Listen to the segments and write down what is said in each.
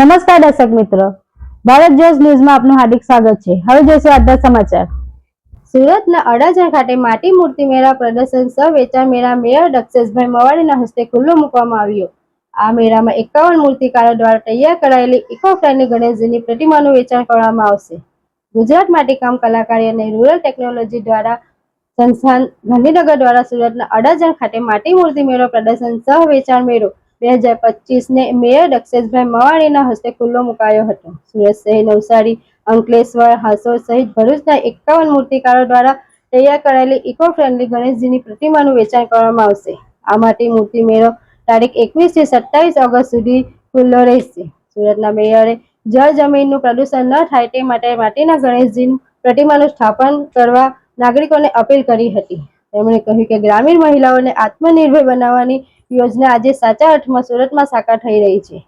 નમસ્કાર દર્શક મિત્રો. ભારત જોશ ન્યૂઝમાં આપનું હાર્દિક સ્વાગત છે. હવે જોશું આજના સમાચાર. સુરતના અડાજણ ખાતે માટી મૂર્તિ મેળા પ્રદર્શન સહ વેચાણ મેળા મેયર દક્ષેશભાઈ મવાડીના હસ્તે ખુલ્લો મૂકવામાં આવ્યો. આ મેળામાં એકાવન મૂર્તિકારો દ્વારા તૈયાર કરાયેલી ઇકો ફ્રેન્ડલી ગણેશજીની પ્રતિમાનું વેચાણ કરવામાં આવશે. ગુજરાત માટીકામ કલાકારી અને રૂરલ ટેકનોલોજી દ્વારા સંસ્થાન ગાંધીનગર દ્વારા સુરતના અડાજણ ખાતે માટી મૂર્તિ મેળો પ્રદર્શન સહ વેચાણ મેળો બે હજાર પચીસ ને મેયર દક્ષેશભાઈ મવાણીના હસ્તે ખુલ્લો મુકાયો હતો. સુરત શહેર નવસારી, અંકલેશ્વર હાસોર સહિત ભરૂચના એકાવન મૂર્તિકારો દ્વારા તૈયાર કરાયેલી ઇકો ફ્રેન્ડલી ગણેશજીની પ્રતિમાનું વેચાણ કરવામાં આવશે. આ માટે મૂર્તિ મેળો તારીખ એકવીસથી સત્તાવીસ ઓગસ્ટ સુધી ખુલ્લો રહેશે. સુરતના મેયરે જળ જમીનનું પ્રદૂષણ ન થાય તે માટે માટીના ગણેશજીની પ્રતિમાનું સ્થાપન કરવા નાગરિકોને અપીલ કરી હતી. તેમણે કહ્યું કે ગ્રામીણ મહિલાઓને આત્મનિર્ભર બનાવવાની યોજના આજે સાચા અર્થમાં સુરતમાં સાકાર થઈ રહી છે.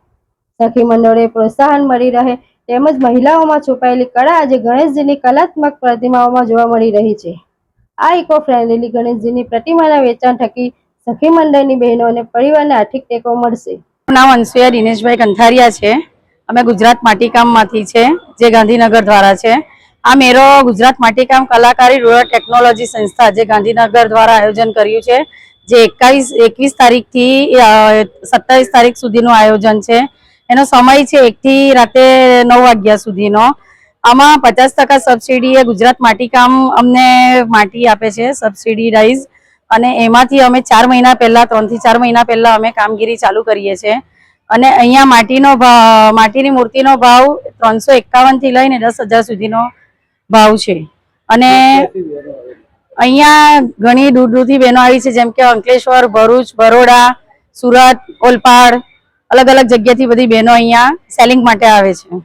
સખી મંડળોએ પ્રોત્સાહન મળી રહે તેમજ મહિલાઓમાં છુપાયેલી કળા આજે ગણેશજીની કલાત્મક પ્રતિમાઓમાં જોવા મળી રહી છે. આ ઇકો ફ્રેન્ડલી ગણેશજીની પ્રતિમાના વેચાણ થકી સખી મંડળની બહેનો અને પરિવારને આર્થિક ટેકો મળશે. નામ અંશુયા દિનેશભાઈ કંથારિયા છે. અમે ગુજરાત માટીકામમાંથી છે, જે ગાંધીનગર દ્વારા છે. આ મેળો ગુજરાત માટીકામ કલાકારી રૂરલ ટેકનોલોજી સંસ્થા જે ગાંધીનગર દ્વારા આયોજન કર્યું છે. જે એકાવીસ, એકવીસ તારીખથી સત્તાવીસ તારીખ સુધીનું આયોજન છે. એનો સમય છે એકથી રાતે નવ વાગ્યા સુધીનો. આમાં પચાસ ટકા સબસિડી એ ગુજરાત માટીકામ અમને માટી આપે છે, સબસિડી રાઈઝ. અને એમાંથી અમે ચાર મહિના પહેલા ત્રણથી ચાર મહિના પહેલા અમે કામગીરી ચાલુ કરીએ છીએ અને અહીંયા માટીનો ભાવ માટીની મૂર્તિનો ભાવ ત્રણસો એકાવનથી લઈને દસ હજાર સુધીનો ભાવ છે. અને અહીંયા ઘણી દૂર દૂરથી બહેનો આવી છે, જેમ કે અંકલેશ્વર, ભરૂચ, બરોડા, સુરત, ઓલપાડ અલગ અલગ જગ્યાથી બધી બહેનો અહીંયા સેલિંગ માટે આવે છે.